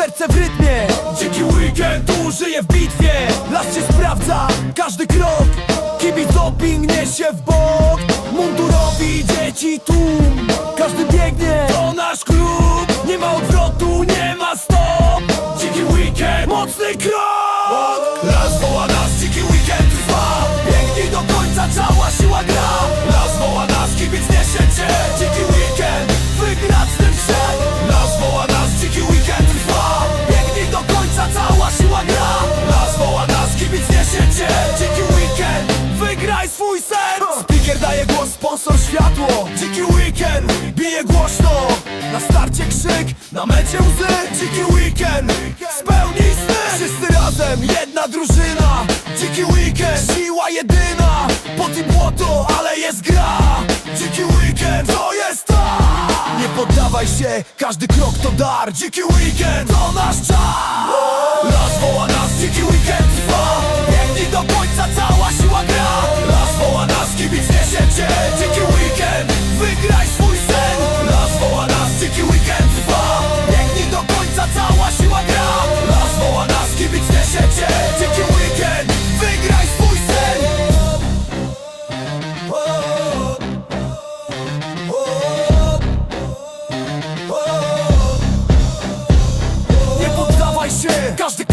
serce w rytmie. Dzięki weekendu żyję w bitwie. Las się sprawdza, każdy krok. Kibic doping niesie w bok. Mundurowi dzieci tłum. Każdy biegnie, to nasz klub. Nie ma odwrotu, nie ma stop. Dzięki weekend, mocny krok. Światło. Dziki weekend, bije głośno. Na starcie krzyk, na mecie łzy. Dziki weekend, spełnij sny. Wszyscy razem, jedna drużyna. Dziki weekend, siła jedyna. Pot i błoto, ale jest gra. Dziki weekend, to jest ta. Nie poddawaj się, każdy krok to dar. Dziki weekend, to nasz się, każdy